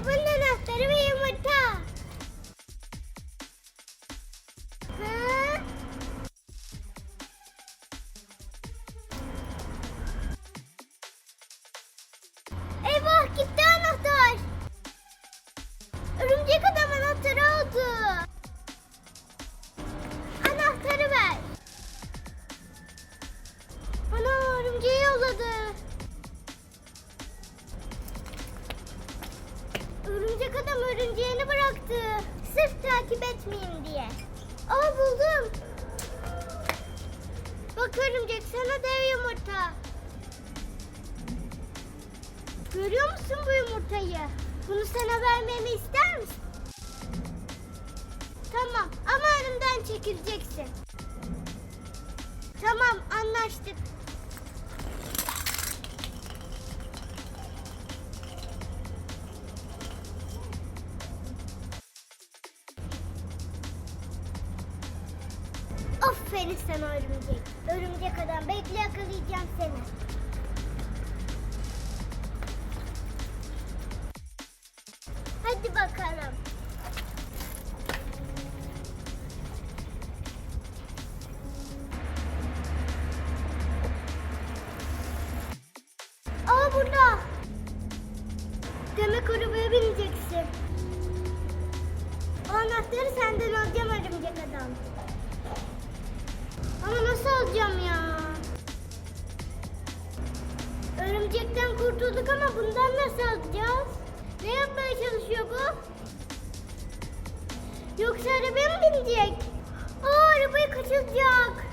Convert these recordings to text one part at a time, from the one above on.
Arabanın Görüyor musun bu yumurtayı? Bunu sana vermemi ister misin? Tamam ama önümden çekileceksin. Tamam anlaştık. Burada. Demek arabaya bineceksin. O anahtarı senden alacağım örümcek adam. Ama nasıl alacağım ya? Örümcekten kurtulduk ama bundan nasıl alacağız? Ne yapmaya çalışıyor bu? Yoksa arabaya mı binecek? Aa arabayı kaçıracak.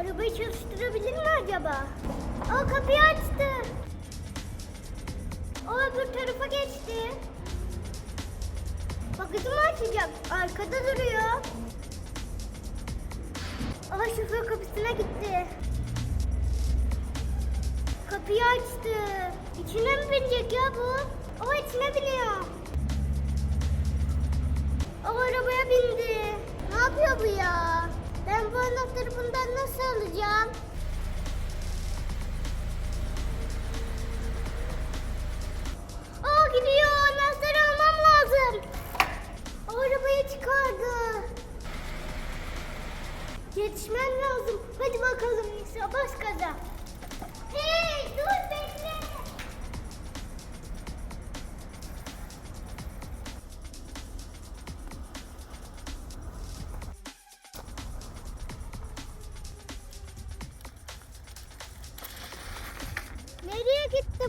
Arabayı çalıştırabilir mi acaba? Aa kapıyı açtı. O öbür tarafa geçti. Bagajı mı açacak? Arkada duruyor. Aa şoför kapısına gitti. Kapıyı açtı. İçine mi binecek ya bu? O içine biniyor. O arabaya bindi. Ne yapıyor bu ya? Ben bu anahtarı bundan nasıl alacağım?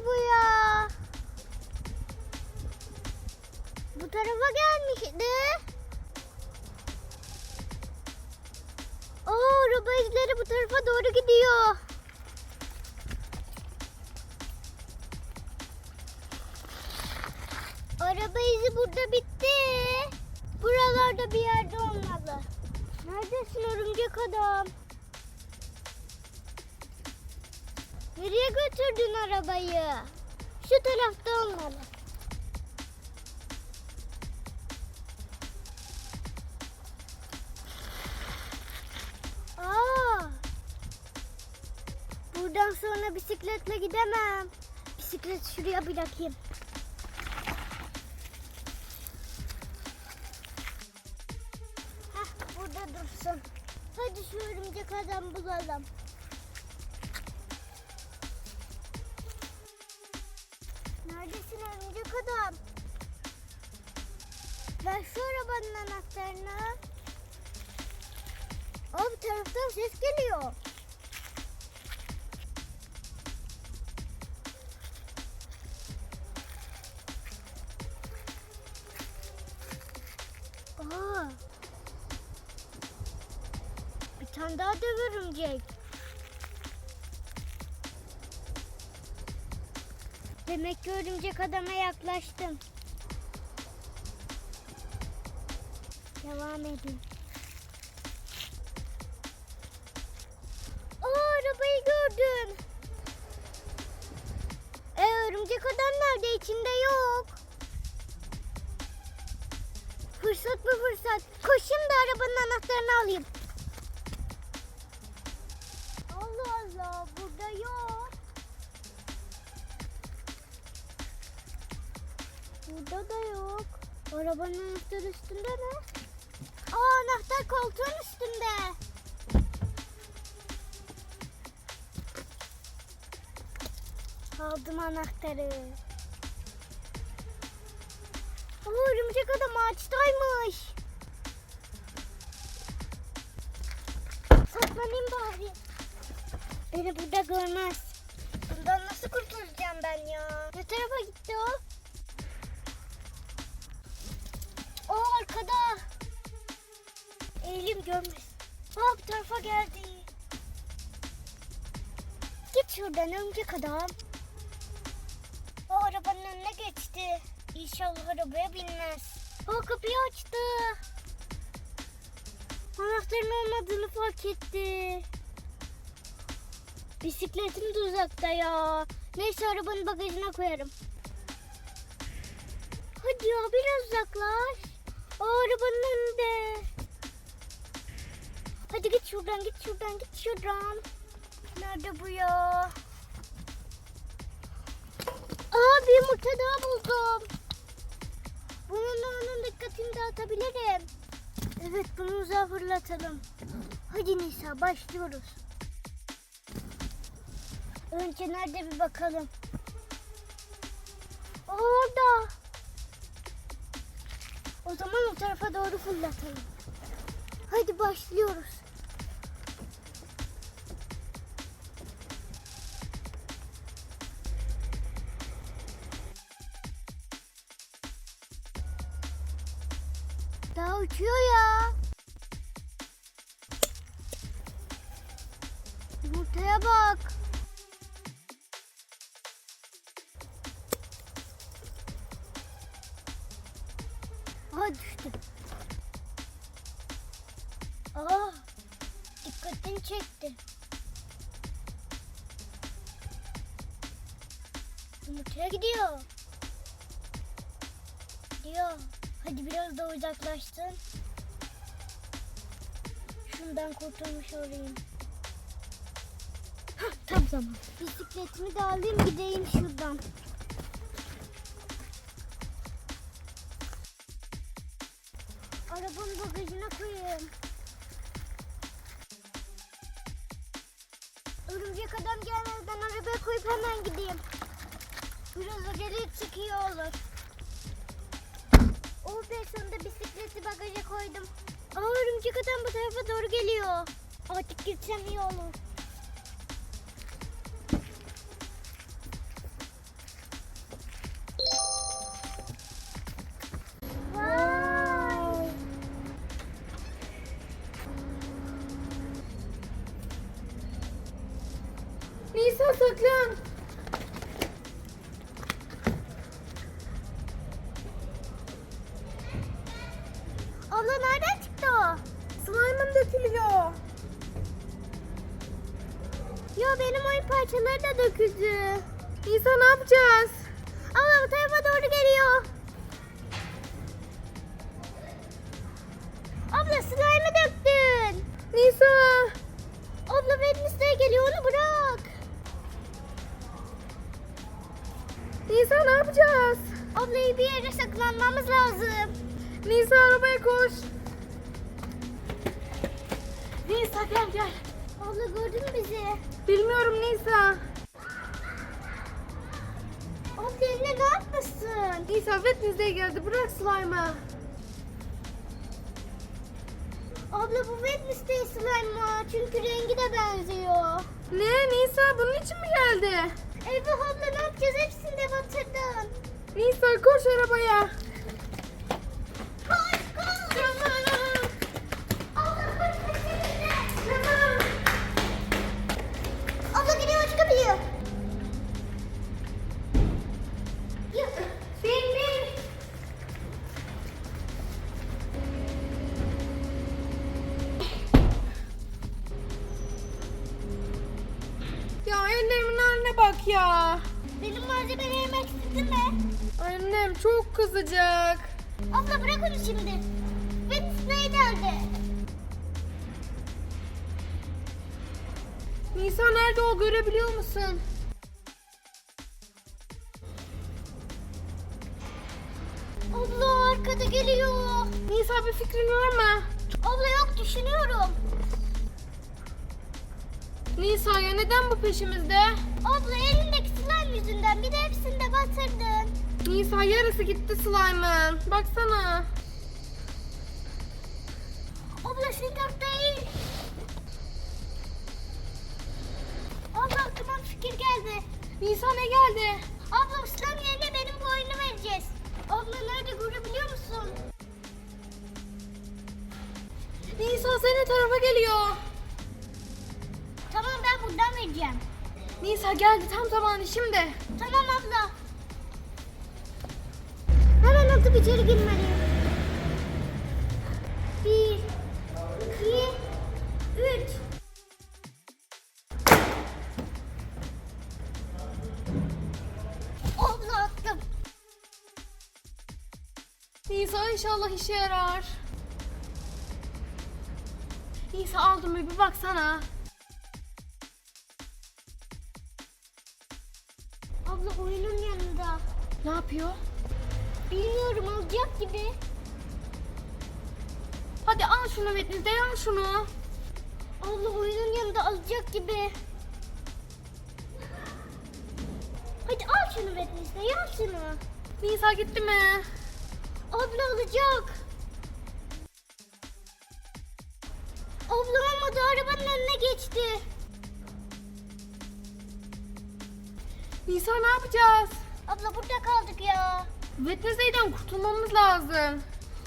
Bu ya? Bu tarafa gelmişti. Oo, araba izleri bu tarafa doğru gidiyor. Nereye götürdün arabayı? Şu tarafta olmalı. Aa! Buradan sonra bisikletle gidemem. Bisikleti şuraya bırakayım. Taraftan ses geliyor. Aa. Bir tane daha dev örümcek. Demek ki örümcek adama yaklaştım. Devam edin. Nerede? İçinde yok. Fırsat bu fırsat. Koşayım da arabanın anahtarını alayım. Allah Allah burada yok. Burada da yok. Arabanın anahtarı üstünde mi? Aa anahtar koltuğun üstünde. Aldım anahtarı. Aa örümcek adam ağaçtaymış. Saklanayım bari. Beni burada görmez. Bundan nasıl kurtulacağım ben ya? Ne tarafa gitti o? O arkada. Eğilim görmez. Aa bu tarafa geldi. Git şuradan örümcek adam. İnşallah arabaya binmez. O kapıyı açtı. Anahtarın olmadığını fark etti. Bisikletim de uzakta ya. Neyse arabanın bagajına koyarım. Hadi ya biraz uzaklaş. O arabanın önünde. Hadi git şuradan git şuradan git şuradan. Nerede bu ya? Aa bir yumurta daha buldum. Bununla onun dikkatini dağıtabilirim. Evet bunu uzağa fırlatalım. Hadi Nisa başlıyoruz. Önce nerede bir bakalım. Orada. O zaman o tarafa doğru fırlatalım. Hadi başlıyoruz. Uçuyor ya. Yumurtaya bak. Aa düştü. Aa dikkatini çekti. Yumurtaya gidiyor. Gidiyor. Hadi biraz da uzaklaşsın. Şundan kurtulmuş olayım. Hah, tam zaman. Bisikletimi de alayım gideyim şuradan. Arabanın bagajına koyayım. Örümcek adam gelmeden arabaya koyup hemen gideyim. Biraz acele iyi olur. Sonunda bisikleti bagaja koydum. Aa örümcek adam bu tarafa doğru geliyor. Artık gitsem iyi olur. Abla nereden çıktı o? Slime'ım dökülüyor. Yo benim oyun parçaları da döküldü. Nisa ne yapacağız? Abla bu tarafa doğru geliyor. Nisa. Abla eline ne yapmışsın? Nisa Wednesday geldi bırak slime'ı. Abla bu Wednesday slime mı? Çünkü rengi de benziyor. Ne Nisa bunun için mi geldi? Eyvah abla ne yapacağız? Hepsini de batırdın. Nisa koş arabaya. Bak ya. Benim malzemelerimi eksildi mi? Annem çok kızacak. Abla bırak onu şimdi. Wednesday geldi. Nisa nerede o görebiliyor musun? Abla arkada geliyor. Nisa bir fikrin var mı? Abla yok düşünüyorum. Nisa ya neden bu peşimizde? Abla elindeki slime yüzünden bir de hepsini de batırdın. Nisa yarısı gitti slime'ın. Baksana. Abla şuncak değil. Abla aklıma bir fikir geldi. Nisa ne geldi? Abla slime yerine benim bu oyunu vereceğiz. Abla nerede görebiliyor musun? Nisa senin tarafa geliyor. Nisa geldi tam zamanı şimdi. Tamam abla. Hemen atıp içeri girmeliyim. Bir, iki, üç. Abla attım. Nisa inşallah işe yarar. Nisa aldım bir baksana. Ne yapıyor? Bilmiyorum alacak gibi. Hadi al şunu Vetniz'de al şunu. Abla oyunun yanında alacak gibi. Hadi al şunu Wednesday, al şunu. Nisa gitti mi? Abla alacak. Abla olmadı arabanın önüne geçti. Nisa ne yapacağız? Abla burada kaldık ya. Vetniz'den kurtulmamız lazım.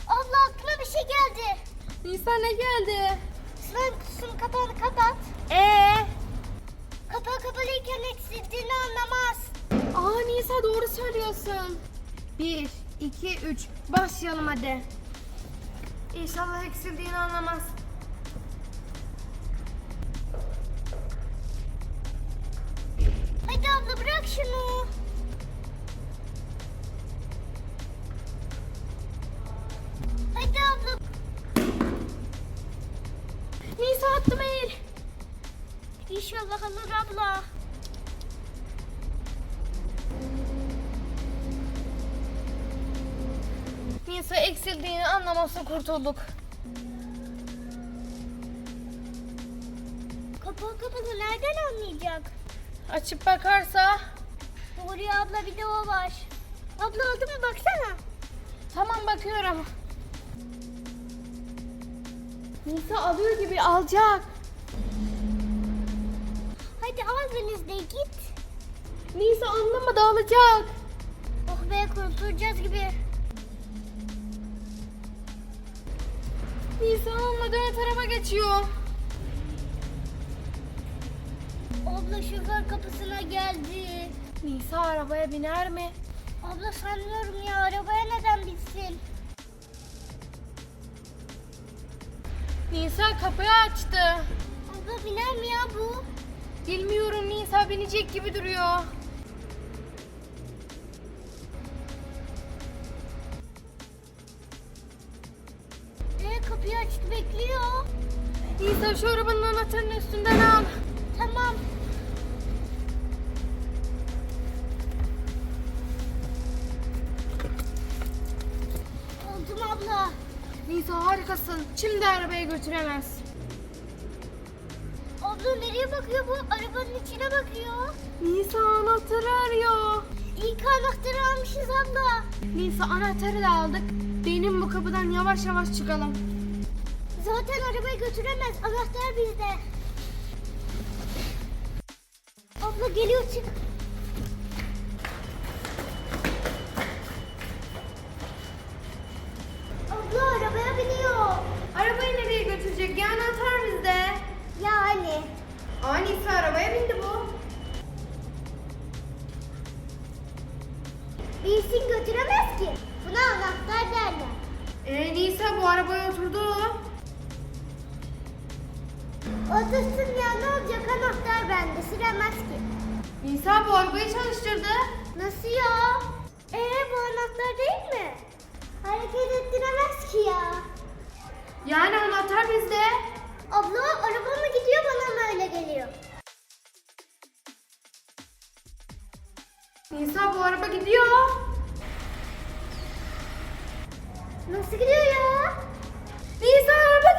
Abla aklıma bir şey geldi. Nisa ne geldi? Slime kutusunun kapağını kapat. Ee? Kapağı kapalıyken eksildiğini anlamaz. Aa Nisa doğru söylüyorsun. Bir, iki, üç. Başlayalım hadi. İnşallah eksildiğini anlamaz. İnşallah alır abla. Nisa eksildiğini anlaması kurtulduk. Kapağı kapalı nereden anlayacak? Açıp bakarsa. Doğru ya abla bir de o var. Abla aldı mı baksana. Tamam bakıyorum. Nisa alıyor gibi alacak. Hadi al Venizde git. Nisa anlamadı alacak. Oh be kurtulacağız gibi. Nisa almadı ön tarafa geçiyor. Abla şoför kapısına geldi. Nisa arabaya biner mi? Abla sanmıyorum ya arabaya neden bitsin? Nisa kapıyı açtı. Abla biner mi ya bu? Bilmiyorum Nisa binecek gibi duruyor. Ee, kapıyı açtı bekliyor. Nisa şu arabanın anahtarını üstünden al. Tamam. Oldum abla. Nisa harikasın. Şimdi arabaya götüremez. Abla nereye bakıyor bu? Arabanın içine bakıyor. Nisa anahtarı arıyor. Ki anahtarı almışız abla. Nisa anahtarı da aldık. Benim bu kapıdan yavaş yavaş çıkalım. Zaten arabayı götüremez. Anahtar bizde. Abla geliyor çık. Otursun ya ne olacak anahtar bende süremez ki. Nisa bu arabayı çalıştırdı. Nasıl ya? Ee bu anahtar değil mi? Hareket ettiremez ki ya. Yani anahtar bizde. Abla araba mı gidiyor bana mı öyle geliyor? Nisa bu araba gidiyor. Nasıl gidiyor ya? Nisa araba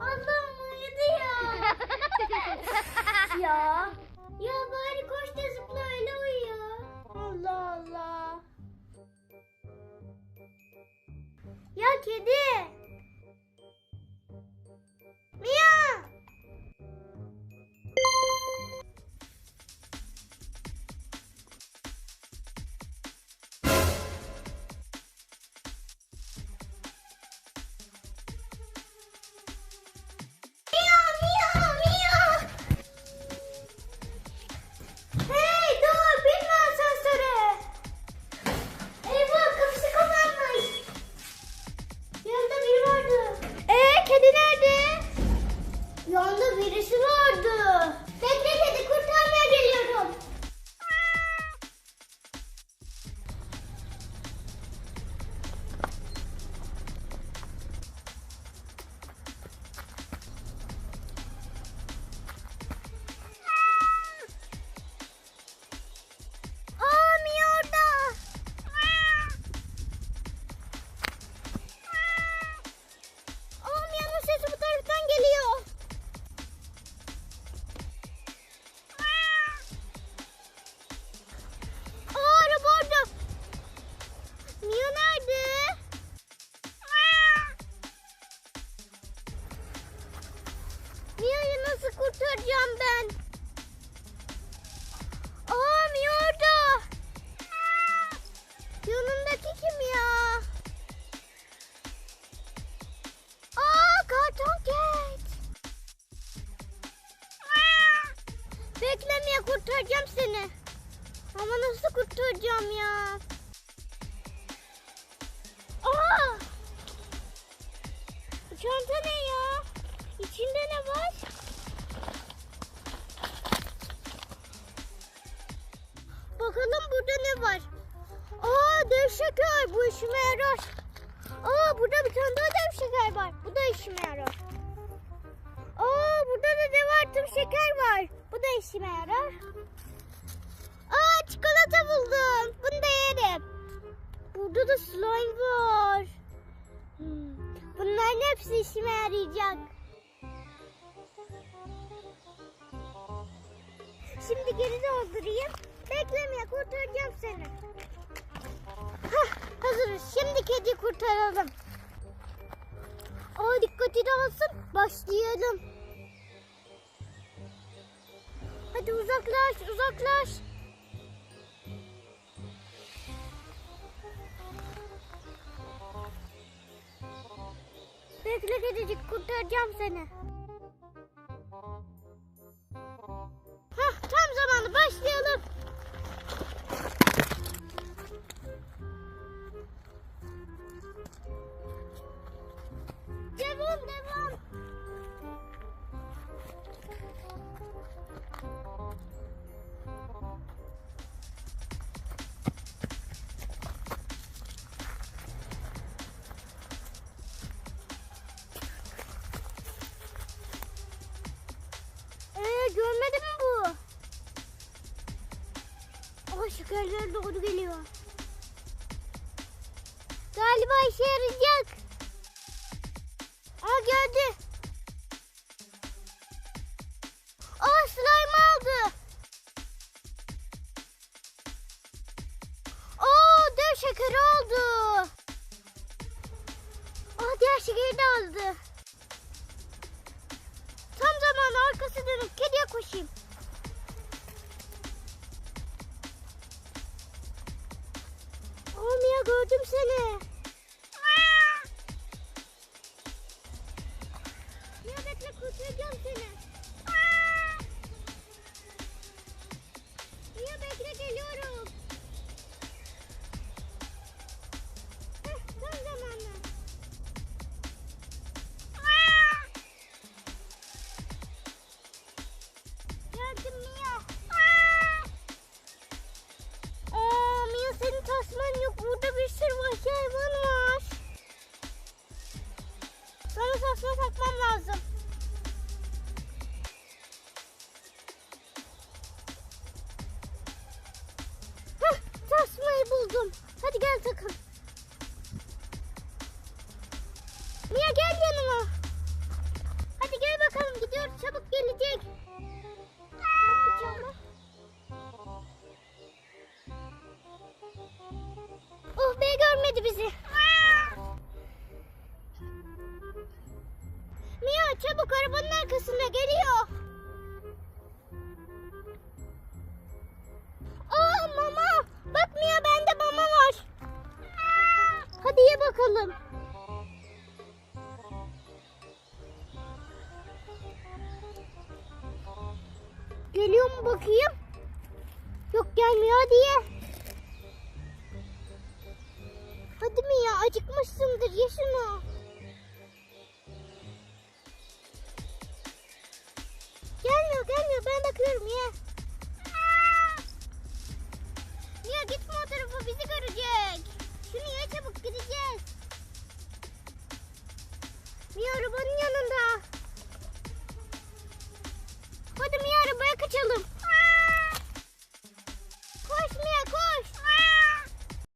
Allah'ım uyudu ya. ya. Ya bari koş da zıpla öyle uyu. Allah Allah. Ya kedi. Bu işime yarar. Aa burada bir tane daha dev şeker var. Bu da işime yarar. Aa burada da dev artım şeker var. Bu da işime yarar. Aa çikolata buldum. Bunu da yerim. Burada da slime var. Hmm, Bunların hepsi işime yarayacak. Şimdi geri doldurayım. Beklemeye kurtaracağım seni. Hah, hazırız. Şimdi kedi kurtaralım. Aa dikkati dağılsın. Başlayalım. Hadi uzaklaş, uzaklaş. Bekle kedicik kurtaracağım seni. İşe yarayacak. Aa geldi. Aa slime aldı. Aa dev şekeri aldı. Aa diğer şekeri de aldı. Tam zamanı arkası dönüp kediye koşayım. Mia gördüm seni. Hadi gel takalım. Geliyor mu bakayım? Yok gelmiyor diye. Hadi mi ya acıkmışsındır ye şunu. Gelmiyor gelmiyor ben bakıyorum ye. Niye gitme o tarafa bizi görecek. Şunu ye çabuk gideceğiz. Niye arabanın yanında. kaçalım.